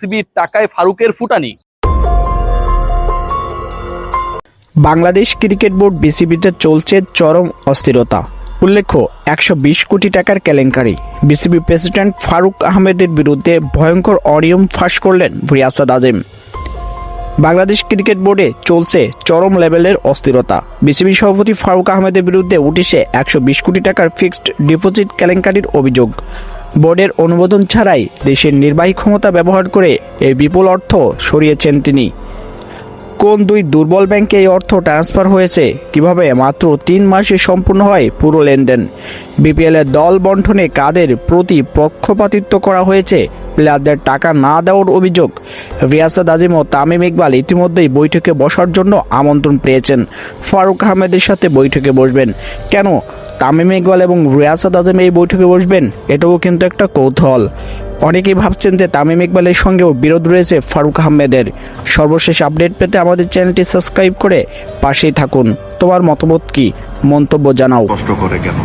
সিবির টাকায় ফারুকের ফুটানি। বাংলাদেশ ক্রিকেট বোর্ড বিসিবিতে চলছে চরম অস্থিরতা। উল্লেখ্য, একশো বিশ কোটি টাকার কেলেঙ্কারি। বিসিবি প্রেসিডেন্ট ফারুক আহমেদের বিরুদ্ধে ভয়ঙ্কর অনিয়ম ফাঁস করলেন রিয়াসাদ আজিম। বাংলাদেশ ক্রিকেট বোর্ডে চলছে চরম লেভেলের অস্থিরতা। বিসিবি সভাপতি ফারুক আহমেদের বিরুদ্ধে উঠেছে একশো বিশ কোটি টাকার ফিক্সড ডিপোজিট কেলেঙ্কারির অভিযোগ। বোর্ডের অনুমোদন ছাড়াই দেশের নির্বাহী ক্ষমতা ব্যবহার করে এই বিপুল অর্থ সরিয়েছেন তিনি। কোন দুই দুর্বল ব্যাংকে এই অর্থ ট্রান্সফার হয়েছে, কীভাবে মাত্র তিন মাসে সম্পূর্ণ হয় পুরো লেনদেন? বিপিএল এর দল বন্টনে কাদের প্রতি পক্ষপাতিত্ব করা হয়েছে, প্লেয়ারদের টাকা না দেওয়ার অভিযোগ? রিয়াসাদ আজিম ও তামিম ইকবাল ইতিমধ্যেই বৈঠকে বসার জন্য আমন্ত্রণ পেয়েছেন। ফারুক আহমেদের সাথে বৈঠকে বসবেন। কেন তামিম ইকবাল এবং রিয়াসাদ আজম এই বৈঠকে বসবেন, এটাও কিন্তু একটা কৌতূহল। অনেকেই ভাবছেন যে তামিম ইকবালের সঙ্গেও বিরোধ রয়েছে ফারুক আহমেদের। সর্বশেষ আপডেট পেতে আমাদের চ্যানেলটি সাবস্ক্রাইব করে পাশেই থাকুন। তোমার মতামত কি? মন্তব্য জানাও। কষ্ট করে কেন?